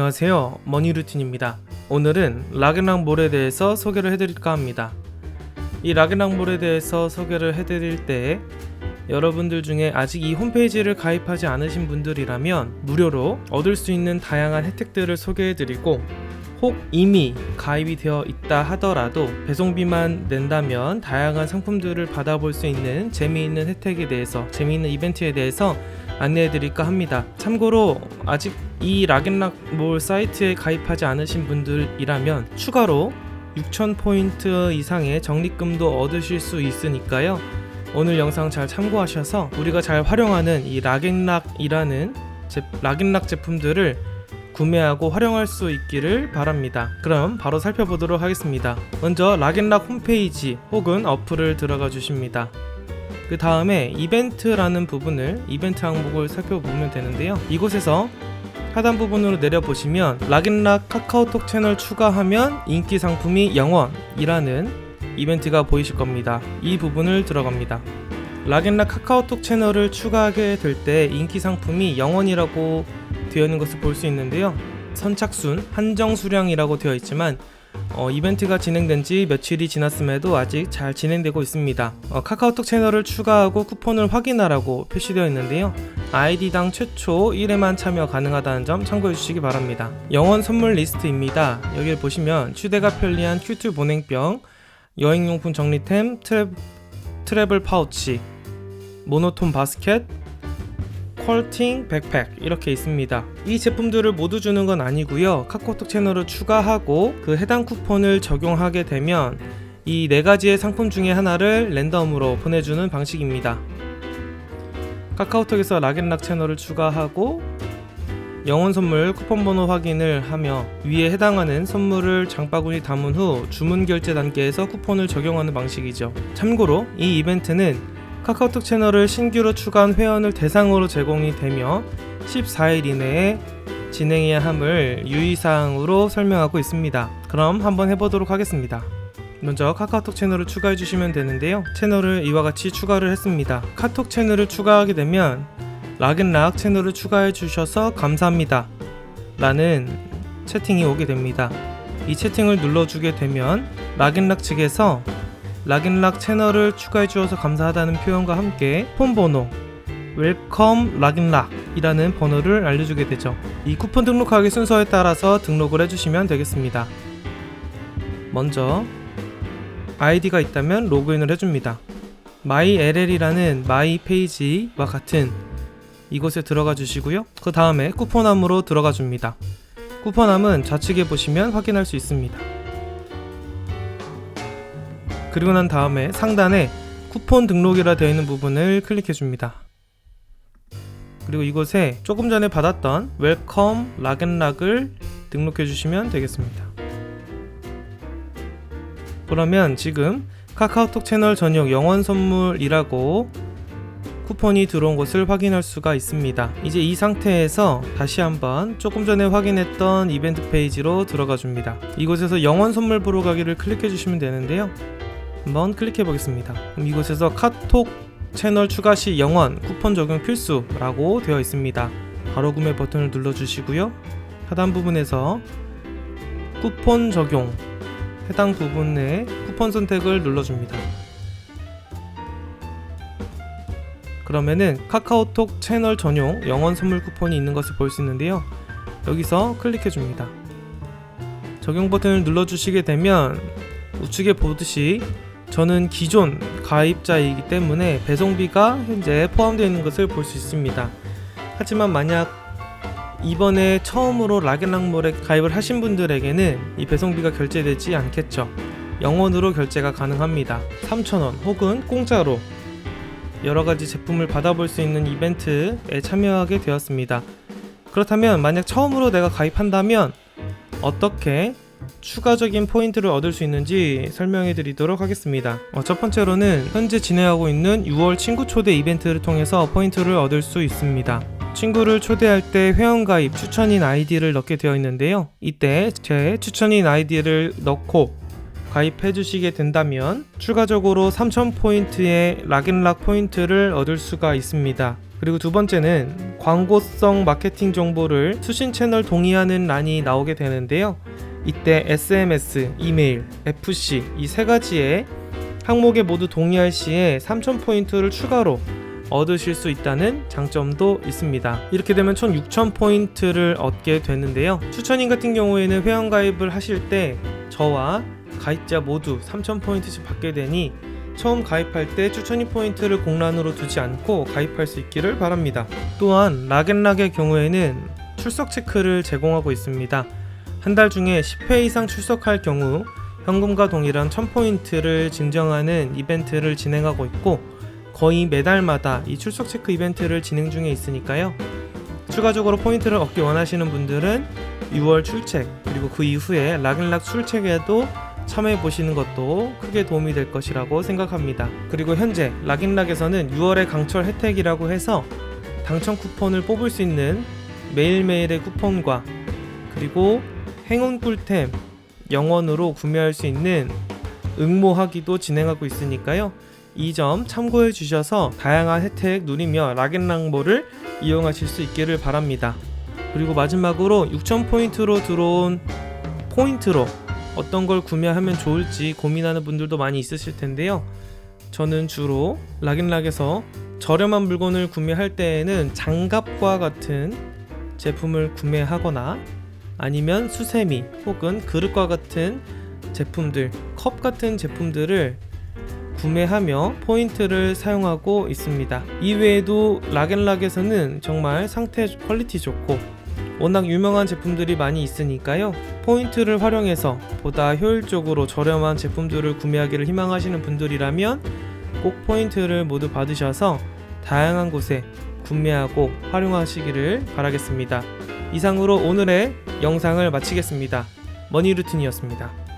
안녕하세요. 머니루틴입니다. 오늘은 락앤락몰에 대해서 소개를 해드릴까 합니다. 이 락앤락몰에 대해서 소개를 해드릴 때 여러분들 중에 아직 이 홈페이지를 가입하지 않으신 분들이라면 무료로 얻을 수 있는 다양한 혜택들을 소개해드리고 혹 이미 가입이 되어 있다 하더라도 배송비만 낸다면 다양한 상품들을 받아볼 수 있는 재미있는 혜택에 대해서 재미있는 이벤트에 대해서 안내해 드릴까 합니다. 참고로 아직 이 락앤락몰 사이트에 가입하지 않으신 분들이라면 추가로 6,000포인트 이상의 적립금도 얻으실 수 있으니까요. 오늘 영상 잘 참고하셔서 우리가 잘 활용하는 이 락앤락이라는 제, 락앤락 제품들을 구매하고 활용할 수 있기를 바랍니다. 그럼 바로 살펴보도록 하겠습니다. 먼저 락앤락 홈페이지 혹은 어플을 들어가 주십니다. 그 다음에 이벤트라는 부분을 이벤트 항목을 살펴보면 되는데요. 이곳에서 하단 부분으로 내려보시면 락앤락 카카오톡 채널 추가하면 인기 상품이 영원이라는 이벤트가 보이실 겁니다. 이 부분을 들어갑니다. 락앤락 카카오톡 채널을 추가하게 될 때 인기 상품이 영원이라고 되어 있는 것을 볼 수 있는데요. 선착순 한정 수량이라고 되어 있지만 어, 이벤트가 진행된 지 며칠이 지났음에도 아직 잘 진행되고 있습니다. 어, 카카오톡 채널을 추가하고 쿠폰을 확인하라고 표시되어 있는데요. 아이디당 최초 1회만 참여 가능하다는 점 참고해 주시기 바랍니다. 영원 선물 리스트입니다. 여기를 보시면 휴대가 편리한 큐트 보냉병, 여행용품 정리템, 트래, 트래블 파우치, 모노톤 바스켓, 퀄팅 백팩 이렇게 있습니다. 이 제품들을 모두 주는 건 아니고요. 카카오톡 채널을 추가하고 그 해당 쿠폰을 적용하게 되면 이 네 가지의 상품 중에 하나를 랜덤으로 보내주는 방식입니다. 카카오톡에서 락앤락 채널을 추가하고 영원 선물 쿠폰 번호 확인을 하며 위에 해당하는 선물을 장바구니 담은 후 주문 결제 단계에서 쿠폰을 적용하는 방식이죠. 참고로 이 이벤트는 카카오톡 채널을 신규로 추가한 회원을 대상으로 제공이 되며 14일 이내에 진행해야 함을 유의사항으로 설명하고 있습니다. 그럼 한번 해보도록 하겠습니다. 먼저 카카오톡 채널을 추가해 주시면 되는데요. 채널을 이와 같이 추가를 했습니다. 카톡 채널을 추가하게 되면 락앤락 채널을 추가해 주셔서 감사합니다. 라는 채팅이 오게 됩니다. 이 채팅을 눌러주게 되면 락앤락 측에서 락앤락 채널을 추가해 주셔서 감사하다는 표현과 함께 폰 번호 웰컴 락앤락이라는 번호를 알려주게 되죠. 이 쿠폰 등록하기 순서에 따라서 등록을 해주시면 되겠습니다. 먼저 아이디가 있다면 로그인을 해줍니다. 마이 LL이라는 마이 페이지와 같은 이곳에 들어가 주시고요. 그 다음에 쿠폰함으로 들어가 줍니다. 쿠폰함은 좌측에 보시면 확인할 수 있습니다. 그리고 난 다음에 상단에 쿠폰 등록이라 되어 있는 부분을 클릭해 줍니다. 그리고 이곳에 조금 전에 받았던 웰컴 락앤락을 등록해 주시면 되겠습니다. 그러면 지금 카카오톡 채널 전용 영원 선물이라고 쿠폰이 들어온 것을 확인할 수가 있습니다. 이제 이 상태에서 다시 한번 조금 전에 확인했던 이벤트 페이지로 들어가 줍니다. 이곳에서 영원 선물 보러 가기를 클릭해 주시면 되는데요. 한번 클릭해 보겠습니다. 그럼 이곳에서 카톡 채널 추가 시 영원 쿠폰 적용 필수라고 되어 있습니다. 바로 구매 버튼을 눌러 주시고요. 하단 부분에서 쿠폰 적용 해당 부분에 쿠폰 선택을 눌러 줍니다. 그러면은 카카오톡 채널 전용 영원 선물 쿠폰이 있는 것을 볼 수 있는데요. 여기서 클릭해 줍니다. 적용 버튼을 눌러 주시게 되면 우측에 보듯이 저는 기존 가입자이기 때문에 배송비가 현재 포함되어 있는 것을 볼 수 있습니다. 하지만 만약 이번에 처음으로 락앤락몰에 가입을 하신 분들에게는 이 배송비가 결제되지 않겠죠. 영원으로 결제가 가능합니다. 3,000원 혹은 공짜로 여러 가지 제품을 받아볼 수 있는 이벤트에 참여하게 되었습니다. 그렇다면 만약 처음으로 내가 가입한다면 어떻게 추가적인 포인트를 얻을 수 있는지 설명해 드리도록 하겠습니다. 어, 첫 번째로는 현재 진행하고 있는 6월 친구 초대 이벤트를 통해서 포인트를 얻을 수 있습니다. 친구를 초대할 때 회원가입 추천인 아이디를 넣게 되어 있는데요. 이때 제 추천인 아이디를 넣고 가입해 주시게 된다면 추가적으로 3000포인트의 락앤락 포인트를 얻을 수가 있습니다. 그리고 두 번째는 광고성 마케팅 정보를 수신 채널 동의하는 란이 나오게 되는데요. 이때 SMS, 이메일, FC 이 세 가지의 항목에 모두 동의할 시에 3000포인트를 추가로 얻으실 수 있다는 장점도 있습니다. 이렇게 되면 총 6000포인트를 얻게 되는데요. 추천인 같은 경우에는 회원가입을 하실 때 저와 가입자 모두 3000포인트씩 받게 되니 처음 가입할 때 추천인 포인트를 공란으로 두지 않고 가입할 수 있기를 바랍니다. 또한 락앤락의 경우에는 출석 체크를 제공하고 있습니다. 한 달 중에 10회 이상 출석할 경우 현금과 동일한 1000포인트를 증정하는 이벤트를 진행하고 있고 거의 매달마다 이 출석 체크 이벤트를 진행 중에 있으니까요. 추가적으로 포인트를 얻기 원하시는 분들은 6월 출첵 그리고 그 이후에 락앤락 출첵에도 참여해 보시는 것도 크게 도움이 될 것이라고 생각합니다. 그리고 현재 락앤락에서는 6월의 강철 혜택이라고 해서 당첨 쿠폰을 뽑을 수 있는 매일매일의 쿠폰과 그리고 행운 꿀템 영원으로 구매할 수 있는 응모하기도 진행하고 있으니까요. 이 점 참고해 주셔서 다양한 혜택 누리며 락앤락몰을 이용하실 수 있기를 바랍니다. 그리고 마지막으로 6,000포인트로 들어온 포인트로 어떤 걸 구매하면 좋을지 고민하는 분들도 많이 있으실 텐데요. 저는 주로 락앤락에서 저렴한 물건을 구매할 때에는 장갑과 같은 제품을 구매하거나 아니면 수세미 혹은 그릇과 같은 제품들, 컵 같은 제품들을 구매하며 포인트를 사용하고 있습니다. 이외에도 락앤락에서는 정말 상태 퀄리티 좋고 워낙 유명한 제품들이 많이 있으니까요. 포인트를 활용해서 보다 효율적으로 저렴한 제품들을 구매하기를 희망하시는 분들이라면 꼭 포인트를 모두 받으셔서 다양한 곳에 구매하고 활용하시기를 바라겠습니다. 이상으로 오늘의 영상을 마치겠습니다. 머니루틴이었습니다.